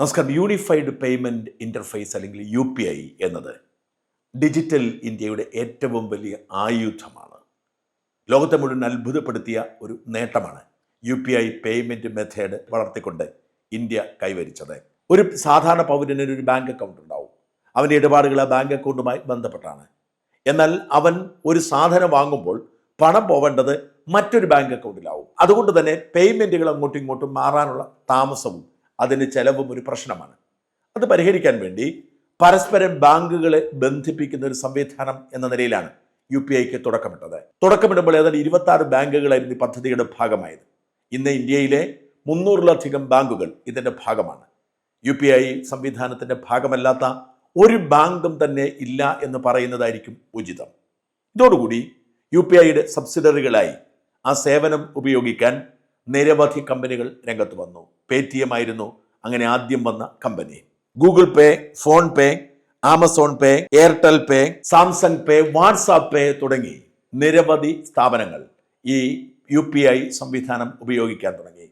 നമസ്കാരം. Unified payment interface അല്ലെങ്കിൽ U P I എന്നത് ഡിജിറ്റൽ ഇന്ത്യയുടെ ഏറ്റവും വലിയ ആയുധമാണ്. ലോകത്തെ മുഴുവൻ അത്ഭുതപ്പെടുത്തിയ ഒരു നേട്ടമാണ് U P I payment method വളർത്തിക്കൊണ്ട് ഇന്ത്യ കൈവരിച്ചത്. ഒരു സാധാരണ പൗരന് ഒരു ബാങ്ക് അക്കൗണ്ട് ഉണ്ടാവും. അവന്റെ ഇടപാടുകൾ ആ ബാങ്ക് അക്കൗണ്ടുമായി ബന്ധപ്പെട്ടാണ്. എന്നാൽ അവൻ ഒരു സാധനം വാങ്ങുമ്പോൾ പണം പോവേണ്ടത് മറ്റൊരു ബാങ്ക് അക്കൗണ്ടിലാവും അതുകൊണ്ട് തന്നെ പേയ്മെന്റുകൾ അങ്ങോട്ടും ഇങ്ങോട്ടും മാറാനുള്ള താമസവും അതിന് ചെലവും ഒരു പ്രശ്നമാണ്. അത് പരിഹരിക്കാൻ വേണ്ടി പരസ്പരം ബാങ്കുകളെ ബന്ധിപ്പിക്കുന്ന ഒരു സംവിധാനം എന്ന നിലയിലാണ് യു പി ഐക്ക് തുടക്കമിട്ടത്. തുടക്കമിടുമ്പോൾ ഏതാണ്ട് ഇരുപത്തി ആറ് ബാങ്കുകളായിരുന്നു ഈ പദ്ധതിയുടെ ഭാഗമായത്. ഇന്ന് ഇന്ത്യയിലെ മുന്നൂറിലധികം ബാങ്കുകൾ ഇതിന്റെ ഭാഗമാണ്. യു പി ഐ സംവിധാനത്തിന്റെ ഭാഗമല്ലാത്ത ഒരു ബാങ്കും തന്നെ ഇല്ല എന്ന് പറയുന്നതായിരിക്കും ഉചിതം. ഇതോടുകൂടി യു പി ഐയുടെ സബ്സിഡറികളായി ആ സേവനം ഉപയോഗിക്കാൻ നിരവധി കമ്പനികൾ രംഗത്ത് വന്നു. പേ ടി എം ആയിരുന്നു. അങ്ങനെ ആദ്യം വന്ന company. Google Pay PhonePe Amazon Pay Airtel Pay Samsung Pay WhatsApp Pay തുടങ്ങി നിരവധി സ്ഥാപനങ്ങൾ ഈ യു പി ഐ സംവിധാനം ഉപയോഗിക്കാൻ തുടങ്ങി.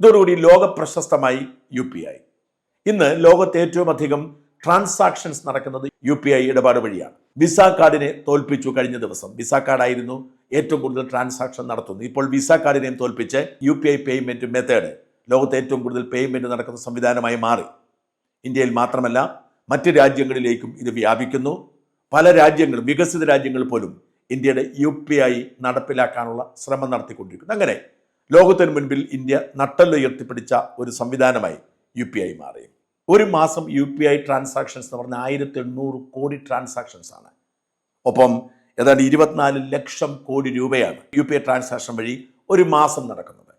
ഇതോടുകൂടി ലോക പ്രശസ്തമായി യു പി ഐ. ഇന്ന് ലോകത്ത് ഏറ്റവും അധികം ട്രാൻസാക്ഷൻസ് നടക്കുന്നത് യു പി ഐ ഇടപാട് വഴിയാണ്. വിസ കാർഡിനെ തോൽപ്പിച്ചു കഴിഞ്ഞ ദിവസം. വിസ കാർഡായിരുന്നു ഏറ്റവും കൂടുതൽ ട്രാൻസാക്ഷൻ നടത്തുന്നത് ഇപ്പോൾ വിസ കാർഡിനെയും തോൽപ്പിച്ച് U P I payment method ലോകത്തെ ഏറ്റവും കൂടുതൽ പേയ്മെന്റ് നടക്കുന്ന സംവിധാനമായി മാറി. ഇന്ത്യയിൽ മാത്രമല്ല മറ്റ് രാജ്യങ്ങളിലേക്കും ഇത് വ്യാപിക്കുന്നു. പല രാജ്യങ്ങളും വികസിത രാജ്യങ്ങൾ പോലും ഇന്ത്യയുടെ യു പി ഐ നടപ്പിലാക്കാനുള്ള ശ്രമം നടത്തിക്കൊണ്ടിരിക്കുന്നു. അങ്ങനെ ലോകത്തിന് മുൻപിൽ ഇന്ത്യ നട്ടല്ലുയർത്തിപ്പിടിച്ച ഒരു സംവിധാനമായി യു പി ഐ മാറി. ഒരു മാസം യു പി ഐ ട്രാൻസാക്ഷൻസ് എന്ന് പറഞ്ഞാൽ ആയിരത്തി എണ്ണൂറ് കോടി ട്രാൻസാക്ഷൻസ് ആണ്. ഒപ്പം ഏതാണ്ട് ഇരുപത്തിനാല് ലക്ഷം കോടി രൂപയാണ് യു പി ഐ ട്രാൻസാക്ഷൻ വഴി ഒരു മാസം നടക്കുന്നത്.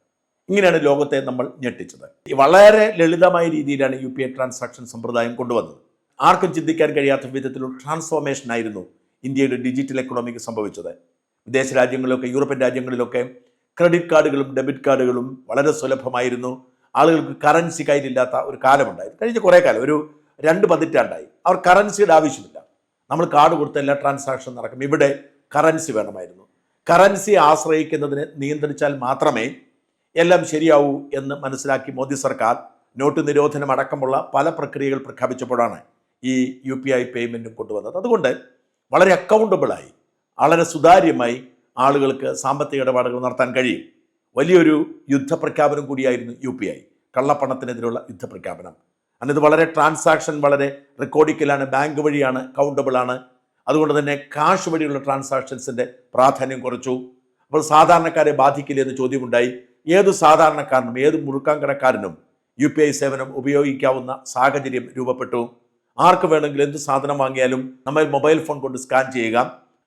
ഇങ്ങനെയാണ് ലോകത്തെ നമ്മൾ ഞെട്ടിച്ചത്. വളരെ ലളിതമായ രീതിയിലാണ് യു പി ഐ ട്രാൻസാക്ഷൻ സമ്പ്രദായം കൊണ്ടുവന്നത്. ആർക്കും ചിന്തിക്കാൻ കഴിയാത്ത വിധത്തിലുള്ള ട്രാൻസ്ഫോർമേഷൻ ആയിരുന്നു ഇന്ത്യയുടെ ഡിജിറ്റൽ എക്കണോമിക്ക് സംഭവിച്ചത്. വിദേശ രാജ്യങ്ങളിലൊക്കെ യൂറോപ്യൻ രാജ്യങ്ങളിലൊക്കെ ക്രെഡിറ്റ് കാർഡുകളും ഡെബിറ്റ് കാർഡുകളും വളരെ സുലഭമായിരുന്നു. ആളുകൾക്ക് കറൻസി കയ്യിലില്ലാത്ത ഒരു കാലമുണ്ടായിരുന്നു. കഴിഞ്ഞ കുറേ കാലം ഒരു രണ്ട് പതിറ്റാണ്ടായി. അവർ കറൻസിയുടെ ആവശ്യമില്ല. നമ്മൾ കാർഡ് കൊടുത്ത എല്ലാ ട്രാൻസാക്ഷൻ നടക്കും. ഇവിടെ കറൻസി വേണമായിരുന്നു. കറൻസി ആശ്രയിക്കുന്നതിന് നിയന്ത്രിച്ചാൽ മാത്രമേ എല്ലാം ശരിയാവൂ എന്ന് മനസ്സിലാക്കി മോദി സർക്കാർ നോട്ട് നിരോധനം അടക്കമുള്ള പല പ്രക്രിയകൾ പ്രഖ്യാപിച്ചപ്പോഴാണ് ഈ യു പി ഐ പേയ്മെന്റും കൊണ്ടുവന്നത്. അതുകൊണ്ട് വളരെ അക്കൗണ്ടബിളായി വളരെ സുതാര്യമായി ആളുകൾക്ക് സാമ്പത്തിക ഇടപാടുകൾ നടത്താൻ കഴിയും. വലിയൊരു യുദ്ധപ്രഖ്യാപനം കൂടിയായിരുന്നു യു പി ഐ കള്ളപ്പണത്തിനെതിരെയുള്ള യുദ്ധപ്രഖ്യാപനം. അന്നത് വളരെ ട്രാൻസാക്ഷൻ വളരെ റെക്കോർഡിക്കലാണ് ബാങ്ക് വഴിയാണ് കൗണ്ടബിൾ ആണ്. അതുകൊണ്ട് തന്നെ കാഷ് വഴിയുള്ള ട്രാൻസാക്ഷൻസിന്റെ പ്രാധാന്യം കുറച്ചു. അപ്പോൾ സാധാരണക്കാരെ ബാധിക്കില്ല എന്ന് ചോദ്യമുണ്ടായി. ഏത് സാധാരണക്കാരനും ഏത് മുറുക്കാങ്കടക്കാരനും യു പി ഐ സേവനം ഉപയോഗിക്കാവുന്ന സാഹചര്യം രൂപപ്പെട്ടു. ആർക്ക് വേണമെങ്കിലും എന്ത് സാധനം വാങ്ങിയാലും നമ്മൾ മൊബൈൽ ഫോൺ കൊണ്ട് സ്കാൻ ചെയ്യുക.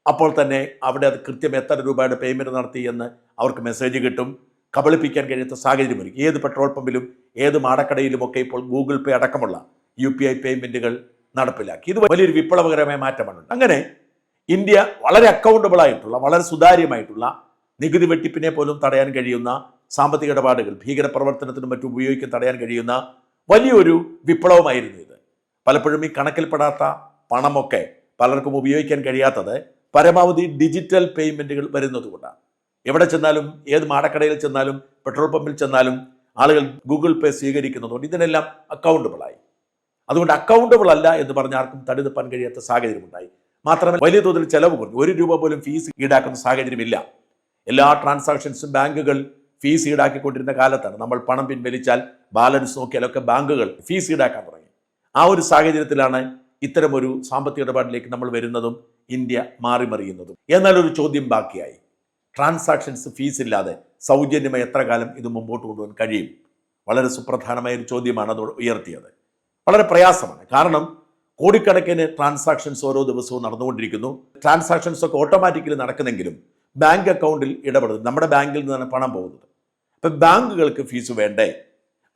അപ്പോൾ തന്നെ അവിടെ അത് കൃത്യം എത്ര രൂപയുടെ പേയ്മെന്റ് നടത്തി എന്ന് അവർക്ക് മെസ്സേജ് കിട്ടും. കബളിപ്പിക്കാൻ കഴിയാത്ത സാഹചര്യം ഒരുക്കി. ഏത് പെട്രോൾ പമ്പിലും ഏത് മാടക്കടയിലുമൊക്കെ ഇപ്പോൾ ഗൂഗിൾ പേ അടക്കമുള്ള യു പി ഐ പേയ്മെന്റുകൾ നടപ്പിലാക്കി. ഇത് വലിയൊരു വിപ്ലവകരമായ മാറ്റമാണ് അങ്ങനെ ഇന്ത്യ വളരെ അക്കൗണ്ടബിൾ ആയിട്ടുള്ള വളരെ സുതാര്യമായിട്ടുള്ള നികുതി വെട്ടിപ്പിനെ പോലും തടയാൻ കഴിയുന്ന സാമ്പത്തിക ഇടപാടുകൾ ഭീകരപ്രവർത്തനത്തിനും മറ്റും ഉപയോഗിക്കാൻ തടയാൻ കഴിയുന്ന വലിയൊരു വിപ്ലവമായിരുന്നു ഇത്. പലപ്പോഴും ഈ കണക്കിൽപ്പെടാത്ത പണമൊക്കെ പലർക്കും ഉപയോഗിക്കാൻ കഴിയാത്തത് പരമാവധി ഡിജിറ്റൽ പേയ്മെന്റുകൾ വരുന്നതുകൊണ്ടാണ് എവിടെ ചെന്നാലും ഏത് മാടക്കടയിൽ ചെന്നാലും പെട്രോൾ പമ്പിൽ ചെന്നാലും ആളുകൾ ഗൂഗിൾ പേ സ്വീകരിക്കുന്നതുകൊണ്ട് ഇതിനെല്ലാം അക്കൗണ്ടബിളായി അതുകൊണ്ട് അക്കൗണ്ടബിൾ അല്ല എന്ന് പറഞ്ഞ ആർക്കും തടിതപ്പാൻ കഴിയാത്ത സാഹചര്യമുണ്ടായി മാത്രമല്ല വലിയ തോതിൽ ചെലവ് കുറഞ്ഞു. ഒരു രൂപ പോലും ഫീസ് ഈടാക്കുന്ന സാഹചര്യമില്ല. എല്ലാ ട്രാൻസാക്ഷൻസും ബാങ്കുകൾ ഫീസ് ഈടാക്കിക്കൊണ്ടിരുന്ന കാലത്താണ്. നമ്മൾ പണം പിൻവലിച്ചാൽ ബാലൻസ് നോക്കിയാലൊക്കെ ബാങ്കുകൾ ഫീസ് ഈടാക്കാൻ തുടങ്ങി. ആ ഒരു സാഹചര്യത്തിലാണ് ഇത്തരമൊരു സാമ്പത്തിക ഇടപാടിലേക്ക് നമ്മൾ വരുന്നതും ഇന്ത്യ മാറിമറിയുന്നതും. എന്നാൽ ഒരു ചോദ്യം ബാക്കിയായി. ട്രാൻസാക്ഷൻസ് ഫീസ് ഇല്ലാതെ സൗജന്യമായി എത്ര കാലം ഇത് മുമ്പോട്ട് കൊണ്ടുപോകാൻ കഴിയും? വളരെ സുപ്രധാനമായ ഒരു ചോദ്യമാണ് അത് ഉയർത്തിയത്. വളരെ പ്രയാസമാണ്. കാരണം കോടിക്കണക്കിന് ട്രാൻസാക്ഷൻസ് ഓരോ ദിവസവും നടന്നുകൊണ്ടിരിക്കുന്നു. ട്രാൻസാക്ഷൻസ് ഒക്കെ ഓട്ടോമാറ്റിക്കലി നടക്കുന്നെങ്കിലും ബാങ്ക് അക്കൗണ്ടിൽ ഇടപെടുന്നത് നമ്മുടെ ബാങ്കിൽ നിന്നാണ് പണം പോകുന്നത്. അപ്പം ബാങ്കുകൾക്ക് ഫീസ് വേണ്ടേ?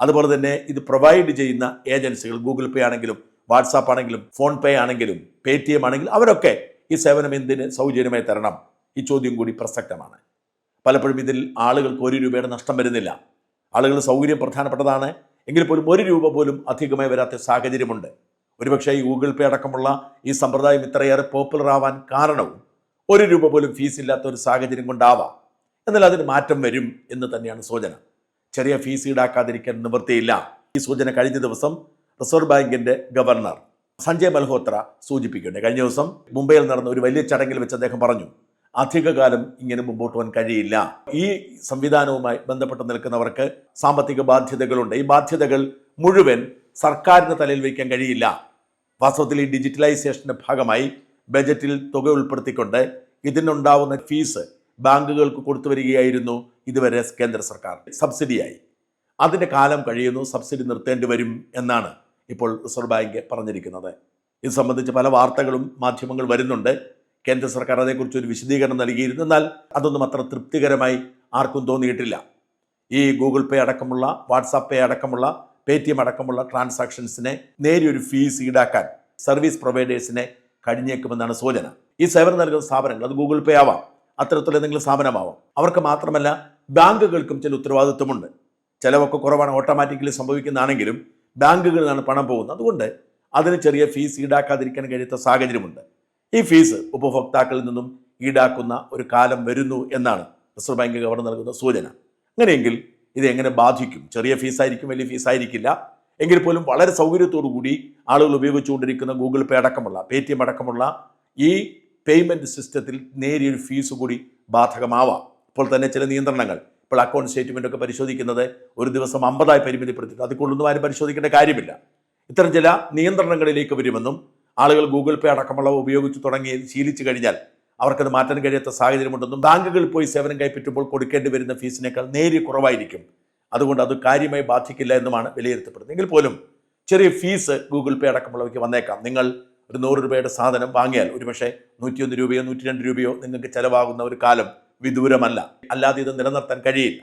അതുപോലെ തന്നെ ഇത് പ്രൊവൈഡ് ചെയ്യുന്ന ഏജൻസികൾ ഗൂഗിൾ പേ ആണെങ്കിലും വാട്സാപ്പ് ആണെങ്കിലും ഫോൺ പേ ആണെങ്കിലും പേ ടി എം ആണെങ്കിലും അവരൊക്കെ ഈ സേവനം എന്തിന് സൗജന്യമായി തരണം? ഈ ചോദ്യം കൂടി പ്രസക്തമാണ്. പലപ്പോഴും ഇതിൽ ആളുകൾക്ക് ഒരു രൂപയുടെ നഷ്ടം വരുന്നില്ല. ആളുകൾ സൗകര്യം പ്രധാനപ്പെട്ടതാണ്. എങ്കിൽ പോലും ഒരു രൂപ പോലും അധികമായി വരാത്ത സാഹചര്യമുണ്ട്. ഒരുപക്ഷെ ഈ ഗൂഗിൾ പേ അടക്കമുള്ള ഈ സമ്പ്രദായം ഇത്രയേറെ പോപ്പുലർ ആവാൻ കാരണവും ഒരു രൂപ പോലും ഫീസ് ഇല്ലാത്ത ഒരു സാഹചര്യം കൊണ്ടാവാം. എന്നാൽ അതിന് മാറ്റം വരും എന്ന് തന്നെയാണ് സൂചന. ചെറിയ ഫീസ് ഈടാക്കാതിരിക്കാൻ നിവൃത്തിയില്ല. ഈ സൂചന കഴിഞ്ഞ ദിവസം റിസർവ് ബാങ്കിന്റെ ഗവർണർ സഞ്ജയ് മൽഹോത്ര സൂചിപ്പിക്കുന്നുണ്ട്. കഴിഞ്ഞ ദിവസം മുംബൈയിൽ നടന്ന ഒരു വലിയ ചടങ്ങിൽ വെച്ച് അദ്ദേഹം പറഞ്ഞു അധികകാലം ഇങ്ങനെ മുമ്പോട്ട് പോകാൻ കഴിയില്ല. ഈ സംവിധാനവുമായി ബന്ധപ്പെട്ട് നിൽക്കുന്നവർക്ക് സാമ്പത്തിക ബാധ്യതകളുണ്ട്. ഈ ബാധ്യതകൾ മുഴുവൻ സർക്കാരിന് തലയിൽ വയ്ക്കാൻ കഴിയില്ല. വാസ്തവത്തിൽ ഈ ഡിജിറ്റലൈസേഷന്റെ ഭാഗമായി ബജറ്റിൽ തുക ഉൾപ്പെടുത്തിക്കൊണ്ട് ഇതിനുണ്ടാവുന്ന ഫീസ് ബാങ്കുകൾക്ക് കൊടുത്തു വരികയായിരുന്നു ഇതുവരെ കേന്ദ്ര സർക്കാർ സബ്സിഡിയായി. അതിന്റെ കാലം കഴിയുന്നു സബ്സിഡി നിർത്തേണ്ടി വരും എന്നാണ് ഇപ്പോൾ റിസർവ് ബാങ്ക് പറഞ്ഞിരിക്കുന്നത്. ഇത് സംബന്ധിച്ച് പല വാർത്തകളും മാധ്യമങ്ങൾ വരുന്നുണ്ട്. കേന്ദ്ര സർക്കാർ അതേക്കുറിച്ച് ഒരു വിശദീകരണം നൽകിയിരുന്നു. എന്നാൽ അതൊന്നും അത്ര തൃപ്തികരമായി ആർക്കും തോന്നിയിട്ടില്ല. ഈ ഗൂഗിൾ പേ അടക്കമുള്ള വാട്സാപ്പ് പേ അടക്കമുള്ള പേ ടി എം അടക്കമുള്ള ട്രാൻസാക്ഷൻസിനെ നേരിയൊരു ഫീസ് ഈടാക്കാൻ സർവീസ് പ്രൊവൈഡേഴ്സിനെ കഴിഞ്ഞേക്കുമെന്നാണ് സൂചന. ഈ സേവനം നൽകുന്ന സ്ഥാപനങ്ങൾ അത് ഗൂഗിൾ പേ ആവാം. അത്തരത്തിലുള്ള എന്തെങ്കിലും സ്ഥാപനമാവാം. അവർക്ക് മാത്രമല്ല ബാങ്കുകൾക്കും ചില ഉത്തരവാദിത്വമുണ്ട്. ചിലവൊക്കെ കുറവാണ്. ഓട്ടോമാറ്റിക്കലി സംഭവിക്കുന്നതാണെങ്കിലും ബാങ്കുകളിലാണ് പണം പോകുന്നത്. അതുകൊണ്ട് അതിന് ചെറിയ ഫീസ് ഈടാക്കാതിരിക്കാൻ കഴിയാത്ത സാഹചര്യമുണ്ട്. ഈ ഫീസ് ഉപഭോക്താക്കളിൽ നിന്നും ഈടാക്കുന്ന ഒരു കാലം വരുന്നു എന്നാണ് റിസർവ് ബാങ്ക് ഗവർണർ നൽകുന്ന സൂചന. അങ്ങനെയെങ്കിൽ ഇത് എങ്ങനെ ബാധിക്കും? ചെറിയ ഫീസായിരിക്കും വലിയ ഫീസായിരിക്കില്ല. എങ്കിൽ പോലും വളരെ കൂടി ആളുകൾ ഉപയോഗിച്ചുകൊണ്ടിരിക്കുന്ന ഗൂഗിൾ പേ അടക്കമുള്ള പേ ടി എം അടക്കമുള്ള ഈ പേയ്മെന്റ് സിസ്റ്റത്തിൽ നേരിയൊരു ഫീസ് കൂടി ബാധകമാവാം. ഇപ്പോൾ തന്നെ ചില നിയന്ത്രണങ്ങൾ. ഇപ്പോൾ അക്കൗണ്ട് സ്റ്റേറ്റ്മെന്റ് ഒക്കെ പരിശോധിക്കുന്നത് ഒരു ദിവസം അമ്പതായി പരിമിതിപ്പെടുത്തിയിട്ട് അത് കൊണ്ടൊന്നും ആരും പരിശോധിക്കേണ്ട കാര്യമില്ല. ഇത്തരം ചില നിയന്ത്രണങ്ങളിലേക്ക് വരുമെന്നും ആളുകൾ ഗൂഗിൾ പേ അടക്കമുള്ളവ ഉപയോഗിച്ച് തുടങ്ങി ശീലിച്ചു കഴിഞ്ഞാൽ അവർക്കത് മാറ്റാൻ കഴിയാത്ത സാഹചര്യമുണ്ടെന്നും ബാങ്കുകളിൽ പോയി സേവനം കൈപ്പറ്റുമ്പോൾ കൊടുക്കേണ്ടി വരുന്ന ഫീസിനേക്കാൾ നേരിയ കുറവായിരിക്കും. അതുകൊണ്ട് അത് കാര്യമായി ബാധിക്കില്ല എന്നുമാണ് വിലയിരുത്തപ്പെടുന്നത്. എങ്കിൽ പോലും ചെറിയ ഫീസ് ഗൂഗിൾ പേ അടക്കമുള്ളവയ്ക്ക് വന്നേക്കാം. നിങ്ങൾ ഒരു നൂറ് രൂപയുടെ സാധനം വാങ്ങിയാൽ ഒരുപക്ഷെ നൂറ്റിയൊന്ന് രൂപയോ നൂറ്റി രണ്ട് രൂപയോ നിങ്ങൾക്ക് ചിലവാകുന്ന ഒരു കാലം വിദൂരമല്ല. അല്ലാതെ ഇത് നിലനിർത്താൻ കഴിയില്ല.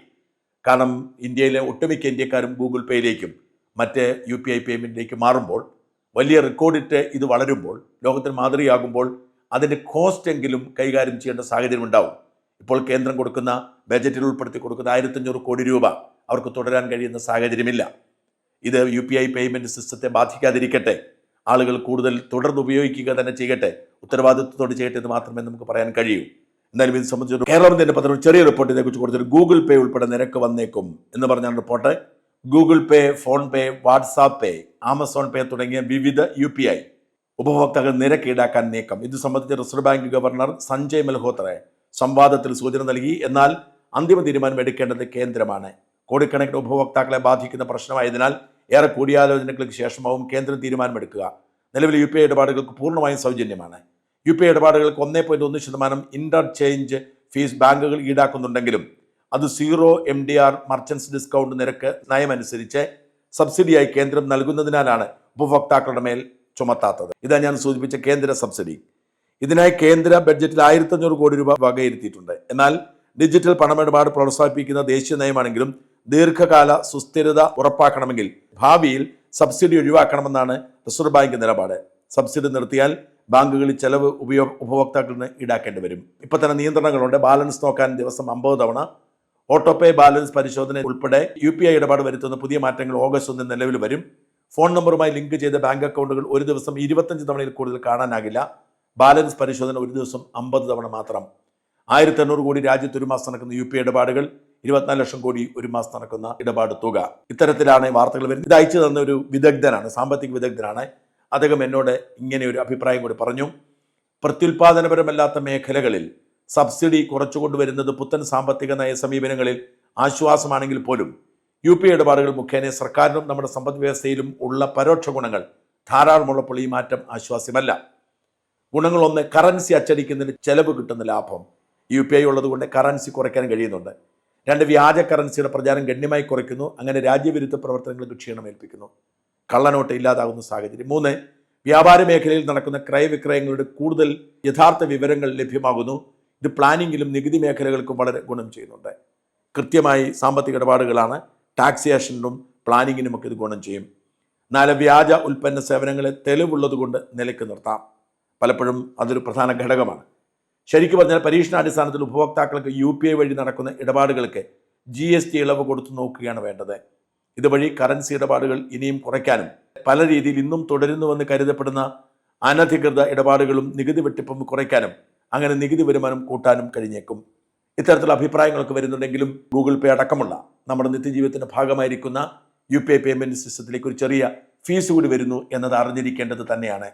കാരണം ഇന്ത്യയിലെ ഒട്ടുമിക്ക ഇന്ത്യക്കാരും ഗൂഗിൾ പേയിലേക്കും മറ്റ് യു പി ഐ പേയ്മെന്റിലേക്ക് മാറുമ്പോൾ വലിയ റെക്കോർഡിട്ട് ഇത് വളരുമ്പോൾ ലോകത്തിന് മാതൃകയാകുമ്പോൾ അതിന്റെ കോസ്റ്റ് എങ്കിലും കൈകാര്യം ചെയ്യേണ്ട സാഹചര്യം ഉണ്ടാവും. ഇപ്പോൾ കേന്ദ്രം കൊടുക്കുന്ന ബജറ്റിൽ ഉൾപ്പെടുത്തി കൊടുക്കുന്ന ആയിരത്തഞ്ഞൂറ് കോടി രൂപ അവർക്ക് തുടരാൻ കഴിയുന്ന സാഹചര്യമില്ല. ഇത് യു പി ഐ പേയ്മെന്റ് സിസ്റ്റത്തെ ബാധിക്കാതിരിക്കട്ടെ. ആളുകൾ കൂടുതൽ തുടർന്ന് ഉപയോഗിക്കുക തന്നെ ചെയ്യട്ടെ. ഉത്തരവാദിത്വത്തോട് ചെയ്യട്ടെ എന്ന് മാത്രമേ നമുക്ക് പറയാൻ കഴിയൂ. എന്നാലും ഇത് സംബന്ധിച്ച് കേരളം തന്നെ പത്രം ചെറിയ റിപ്പോർട്ട് ഇതേക്കുറിച്ച് കൊടുത്തിട്ട് ഗൂഗിൾ പേ ഉൾപ്പെടെ നിരക്ക് വന്നേക്കും എന്ന് പറഞ്ഞ report. Google Pay PhonePe WhatsApp Pay Amazon Pay തുടങ്ങിയ വിവിധ യു പി ഐ ഉപഭോക്താക്കൾ നിരക്ക് ഈടാക്കാൻ നീക്കം. ഇത് സംബന്ധിച്ച് Reserve Bank governor Sanjay Malhotra സംവാദത്തിൽ സൂചന നൽകി. എന്നാൽ അന്തിമ തീരുമാനം എടുക്കേണ്ടത് കേന്ദ്രമാണ്. കോടിക്കണക്കിന് ഉപഭോക്താക്കളെ ബാധിക്കുന്ന പ്രശ്നമായതിനാൽ ഏറെ കൂടിയാലോചനകൾക്ക് ശേഷമാവും കേന്ദ്രം തീരുമാനമെടുക്കുക. നിലവിൽ യു പി ഐ ഇടപാടുകൾക്ക് പൂർണമായും സൗജന്യമാണ്. യു പി ഐ ഇടപാടുകൾക്ക് ഒന്നേ പോയിന്റ് ഒന്ന് ശതമാനം ഇന്റർചേഞ്ച് ഫീസ് ബാങ്കുകൾ ഈടാക്കുന്നുണ്ടെങ്കിലും അത് zero M D R merchants discount നിരക്ക് നയമനുസരിച്ച് സബ്സിഡിയായി കേന്ദ്രം നൽകുന്നതിനാലാണ് ഉപഭോക്താക്കളുടെ മേൽ ചുമത്താത്തത്. ഇതാണ് ഞാൻ സൂചിപ്പിച്ച കേന്ദ്ര സബ്സിഡി. ഇതിനായി കേന്ദ്ര ബഡ്ജറ്റിൽ ആയിരത്തഞ്ഞൂറ് കോടി രൂപ വകയിരുത്തിയിട്ടുണ്ട്. എന്നാൽ ഡിജിറ്റൽ പണമിടപാട് പ്രോത്സാഹിപ്പിക്കുന്ന ദേശീയ നയമാണെങ്കിലും ദീർഘകാല സുസ്ഥിരത ഉറപ്പാക്കണമെങ്കിൽ ഭാവിയിൽ സബ്സിഡി ഒഴിവാക്കണമെന്നാണ് റിസർവ് ബാങ്ക് നിലപാട്. സബ്സിഡി നിർത്തിയാൽ ബാങ്കുകളിൽ ചെലവ് ഉപയോഗ ഉപഭോക്താക്കളിന് ഈടാക്കേണ്ടി വരും. ഇപ്പൊ തന്നെ നിയന്ത്രണങ്ങളുണ്ട്. ബാലൻസ് നോക്കാൻ ദിവസം അമ്പത് തവണ ഓട്ടോ പേ ബാലൻസ് പരിശോധന ഉൾപ്പെടെ യു പി ഐ ഇടപാട് വരുത്തുന്ന പുതിയ മാറ്റങ്ങൾ ഓഗസ്റ്റ് ഒന്നിന് നിലവിൽ വരും. ഫോൺ നമ്പറുമായി ലിങ്ക് ചെയ്ത ബാങ്ക് അക്കൗണ്ടുകൾ ഒരു ദിവസം ഇരുപത്തഞ്ച് തവണയിൽ കൂടുതൽ കാണാനാകില്ല. ബാലൻസ് പരിശോധന ഒരു ദിവസം അമ്പത് തവണ മാത്രം. ആയിരത്തി എണ്ണൂറ് കോടി രാജ്യത്ത് ഒരു മാസം നടക്കുന്ന യു പി ഇടപാടുകൾ ഇരുപത്തിനാല് ലക്ഷം കോടി ഒരു മാസം നടക്കുന്ന ഇടപാട് തുക. ഇത്തരത്തിലാണ് വാർത്തകൾ വരുന്നത്. ഇത് അയച്ചു തന്ന ഒരു വിദഗ്ധനാണ് സാമ്പത്തിക വിദഗ്ധനാണ്. അദ്ദേഹം എന്നോട് ഇങ്ങനെ ഒരു അഭിപ്രായം കൂടി പറഞ്ഞു. പ്രത്യുൽപാദനപരമല്ലാത്ത മേഖലകളിൽ സബ്സിഡി കുറച്ചുകൊണ്ടുവരുന്നത് പുത്തൻ സാമ്പത്തിക നയ സമീപനങ്ങളിൽ ആശ്വാസമാണെങ്കിൽ പോലും യു പി ഇടപാടുകൾ മുഖേന സർക്കാരിനും നമ്മുടെ സമ്പദ് വ്യവസ്ഥയിലും ഉള്ള പരോക്ഷ ഗുണങ്ങൾ ധാരാളമുള്ളപ്പോൾ ഈ മാറ്റം ആശ്വാസ്യമല്ല. ഗുണങ്ങളൊന്ന് കറൻസി അച്ചടിക്കുന്നതിന് ചെലവ് കിട്ടുന്ന ലാഭം യു പി ഐ ഉള്ളതുകൊണ്ട് കറൻസി കുറയ്ക്കാൻ കഴിയുന്നുണ്ട്. രണ്ട് വ്യാജ കറൻസിയുടെ പ്രചാരം ഗണ്യമായി കുറയ്ക്കുന്നു. അങ്ങനെ രാജ്യവിരുദ്ധ പ്രവർത്തനങ്ങൾക്ക് ക്ഷീണമേൽപ്പിക്കുന്നു കള്ളനോട്ട് ഇല്ലാതാകുന്ന സാഹചര്യം. മൂന്ന് വ്യാപാര മേഖലയിൽ നടക്കുന്ന ക്രയവിക്രയങ്ങളുടെ കൂടുതൽ യഥാർത്ഥ വിവരങ്ങൾ ലഭ്യമാകുന്നു. ഇത് പ്ലാനിങ്ങിലും നികുതി മേഖലകൾക്കും വളരെ ഗുണം ചെയ്യുന്നുണ്ട്. കൃത്യമായി സാമ്പത്തിക ഇടപാടുകളാണ് ടാക്സേഷനും പ്ലാനിങ്ങിനും ഒക്കെ ഇത് ഗുണം ചെയ്യും. നാല് വ്യാജ ഉൽപ്പന്ന സേവനങ്ങളെ തെളിവുള്ളതുകൊണ്ട് നിലയ്ക്ക് നിർത്താം. പലപ്പോഴും അതൊരു പ്രധാന ഘടകമാണ്. ശരിക്കും പറഞ്ഞാൽ പരീക്ഷണാടിസ്ഥാനത്തിൽ ഉപഭോക്താക്കൾക്ക് യു പി ഐ വഴി നടക്കുന്ന ഇടപാടുകൾക്ക് ജി എസ് ടി ഇളവ് കൊടുത്തു നോക്കുകയാണ് വേണ്ടത്. ഇതുവഴി കറൻസി ഇടപാടുകൾ ഇനിയും കുറയ്ക്കാനും പല രീതിയിൽ ഇന്നും തുടരുന്നുവെന്ന് കരുതപ്പെടുന്ന അനധികൃത ഇടപാടുകളും നികുതി വെട്ടിപ്പും കുറയ്ക്കാനും അങ്ങനെ നികുതി വരുമാനം കൂട്ടാനും കഴിഞ്ഞേക്കും. ഇത്തരത്തിലുള്ള അഭിപ്രായങ്ങളൊക്കെ വരുന്നുണ്ടെങ്കിലും ഗൂഗിൾ പേ അടക്കമുള്ള നമ്മുടെ നിത്യജീവിതത്തിന്റെ ഭാഗമായിരിക്കുന്ന യു പി ഐ പേയ്മെന്റ് സിസ്റ്റത്തിലേക്ക് ഒരു ചെറിയ ഫീസ് കൂടി വരുന്നു എന്നത് അറിഞ്ഞിരിക്കേണ്ടത് തന്നെയാണ്.